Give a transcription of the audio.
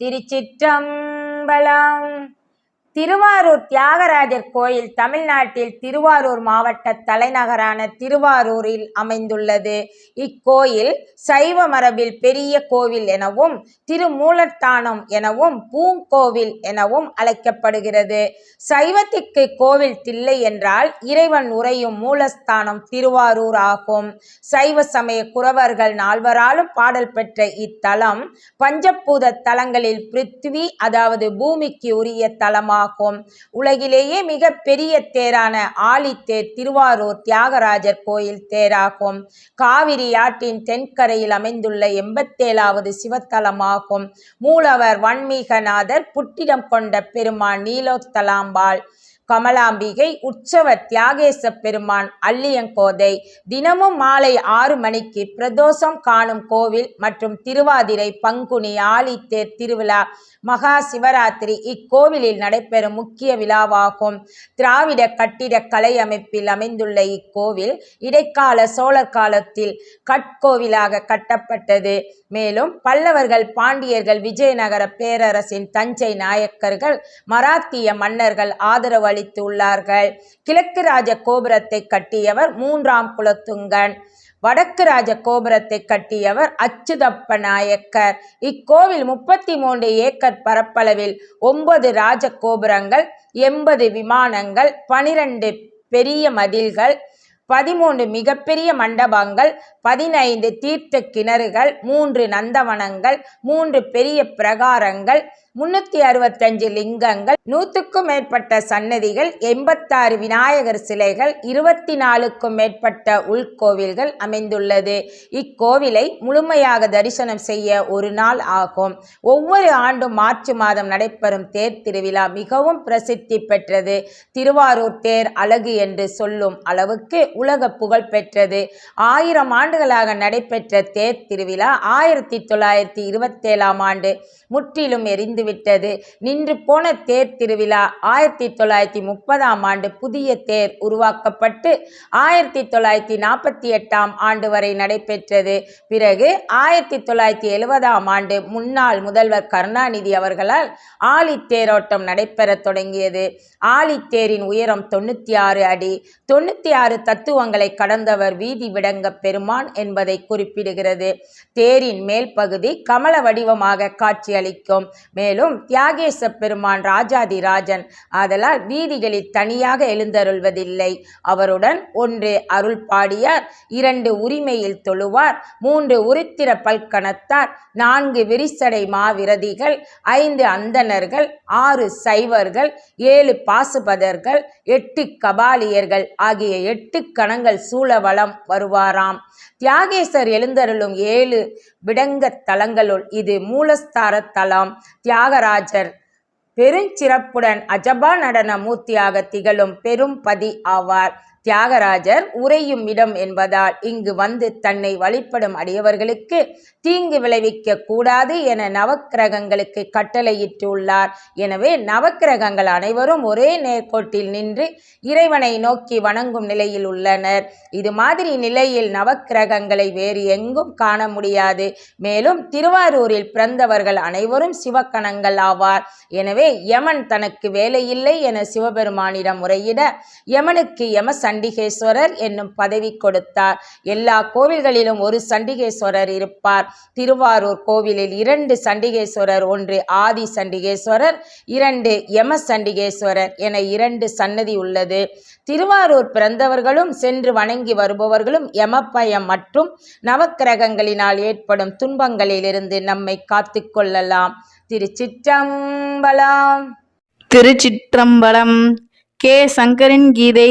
திருச்சிற்றம்பலம் திருவாரூர் தியாகராஜர் கோயில் தமிழ்நாட்டில் திருவாரூர் மாவட்ட தலைநகரான திருவாரூரில் அமைந்துள்ளது. இக்கோயில் சைவ மரபில் பெரிய கோவில் எனவும் திருமூலத்தானம் எனவும் பூங்கோவில் எனவும் அழைக்கப்படுகிறது. சைவத்திற்கு கோவில் தில்லை என்றால் இறைவன் உறையும் மூலஸ்தானம் திருவாரூர் ஆகும். சைவ சமய குறவர்கள் நால்வராலும் பாடல் பெற்ற இத்தலம் பஞ்சபூத தலங்களில் பிருத்வி அதாவது பூமிக்கு உரிய தலமாகும் உலகிலேயே மிக பெரிய தேரான ஆழித்தேர் திருவாரூர் தியாகராஜர் கோயில் தேராகும். காவிரி ஆற்றின் தென்கரையில் அமைந்துள்ள எண்பத்தேழாவது சிவத்தலமாகும். மூலவர் வன்மீகநாதர் புட்டிடம் கொண்ட பெருமான் நீலோத்தலாம்பாள். கமலாம்பிகை உற்சவ தியாகேச பெருமான் அள்ளியங்கோதை தினமும் மாலை ஆறு மணிக்கு பிரதோஷம் காணும் கோவில் மற்றும் திருவாதிரை பங்குனி ஆழித்தேர் திருவிழா மகா சிவராத்திரி இக்கோவிலில் நடைபெறும் முக்கிய விழாவாகும். திராவிட கட்டிடக்கலை அமைப்பில் அமைந்துள்ள இக்கோவில் இடைக்கால சோழர் காலத்தில் கட்கோவிலாக கட்டப்பட்டது. மேலும் பல்லவர்கள் பாண்டியர்கள் விஜயநகர பேரரசின் தஞ்சை நாயக்கர்கள் மராத்திய மன்னர்கள் ஆதரவு அளித்துள்ளார்கள் கிழக்கு ராஜ கோபுரத்தை கட்டியவர் மூன்றாம் குலத்துங்கன். வடக்கு ராஜ கோபுரத்தை கட்டியவர் அச்சுதப்ப நாயக்கர். இக்கோவில் முப்பத்தி மூன்று ஏக்கர் பரப்பளவில் ஒன்பது ராஜ கோபுரங்கள் எண்பது விமானங்கள் பனிரெண்டு பெரிய மதில்கள் பதிமூன்று மிகப்பெரிய மண்டபங்கள் பதினைந்து தீர்த்த கிணறுகள் மூன்று நந்தவனங்கள் மூன்று பெரிய பிரகாரங்கள் முன்னூற்றி அறுபத்தஞ்சு லிங்கங்கள் நூற்றுக்கும் மேற்பட்ட சன்னதிகள் எண்பத்தாறு விநாயகர் சிலைகள் இருபத்தி நாலுக்கும் மேற்பட்ட உள்கோவில்கள் அமைந்துள்ளது. இக்கோவிலை முழுமையாக தரிசனம் செய்ய ஒரு நாள் ஆகும். ஒவ்வொரு ஆண்டும் மார்ச் மாதம் நடைபெறும் தேர் திருவிழா மிகவும் பிரசித்தி பெற்றது. திருவாரூர் தேர் அழகு என்று சொல்லும் அளவுக்கு உலக புகழ் பெற்றது. ஆயிரம் ஆண்டுகளாக நடைபெற்ற தேர் திருவிழா ஆயிரத்தி தொள்ளாயிரத்தி இருபத்தேழாம் ஆண்டு முற்றிலும் எரிந்துவிட்டது. நின்று போன தேர் திருவிழா ஆயிரத்தி தொள்ளாயிரத்தி முப்பதாம் ஆண்டு புதிய தேர் உருவாக்கப்பட்டு ஆயிரத்தி தொள்ளாயிரத்தி நாற்பத்தி எட்டாம் ஆண்டு வரை நடைபெற்றது. பிறகு ஆயிரத்தி தொள்ளாயிரத்தி எழுபதாம் ஆண்டு முன்னாள் முதல்வர் கருணாநிதி அவர்களால் ஆழித்தேரோட்டம் நடைபெறத் தொடங்கியது. ஆழித்தேரின் உயரம் தொண்ணூற்றி ஆறு அடி. தொண்ணூற்றி ஆறு தத் தத்துவங்களை கடந்தவர் வீதி விடங்க பெருமான் என்பதை குறிப்பிடுகிறது. தேரின் மேல் பகுதி கமல வடிவமாக காட்சியளிக்கும். மேலும் தியாகேச பெருமான் ராஜாதி ராஜன் ஆதலால் வீதிகளில் தனியாக எழுந்தருள்வதில்லை. அவருடன் ஒன்று அருள் பாடியார் இரண்டு உரிமையில் தொழுவார் மூன்று உருத்திர பல்கணத்தார் நான்கு விரிசடை மாவிரதிகள் ஐந்து அந்தணர்கள் ஆறு சைவர்கள் ஏழு பாசுபதர்கள் எட்டு கபாலியர்கள் ஆகிய எட்டு கணங்கள் சூழ வளம் வருவாராம். தியாகேசர் எழுந்தருளும் ஏழு விடங்க தலங்களுள் இது மூலஸ்தார தலம். தியாகராஜர் பெருஞ்சிறப்புடன் அஜபா நடன மூர்த்தியாக திகழும் பெரும்பதி ஆவார். தியாகராஜர் உறையும் இடம் என்பதால் இங்கு வந்து தன்னை வழிபடும் அடியவர்களுக்கு தீங்கு விளைவிக்க கூடாது என நவக்கிரகங்களுக்கு கட்டளையிட்டுள்ளார். எனவே நவக்கிரகங்கள் அனைவரும் ஒரே நேர்கோட்டில் நின்று இறைவனை நோக்கி வணங்கும் நிலையில் உள்ளனர். இது மாதிரி நிலையில் நவக்கிரகங்களை வேறு எங்கும் காண முடியாது. மேலும் திருவாரூரில் பிறந்தவர்கள் அனைவரும் சிவக்கணங்கள் ஆவார். எனவே யமன் தனக்கு வேலையில்லை என சிவபெருமானிடம் முறையிட யமனுக்கு யம சண்டிகேஸ்வரர் என்னும் பதவி கொடுத்தார். எல்லா கோவில்களிலும் ஒரு சண்டிகேஸ்வரர் இருப்பார். திருவாரூர் கோவிலில் இரண்டு சண்டிகேஸ்வரர் ஒன்று ஆதி சண்டிகேஸ்வரர் இரண்டு யம சண்டிகேஸ்வரர் என இரண்டு சன்னதி உள்ளது. திருவாரூர் பிறந்தவர்களும் சென்று வணங்கி வருபவர்களும் யமப்பயம் மற்றும் நவக்கிரகங்களினால் ஏற்படும் துன்பங்களிலிருந்து நம்மை காத்து கொள்ளலாம். திருச்சிற்றம்பலம். திருச்சிற்றம்பலம் கே சங்கரின் கீதை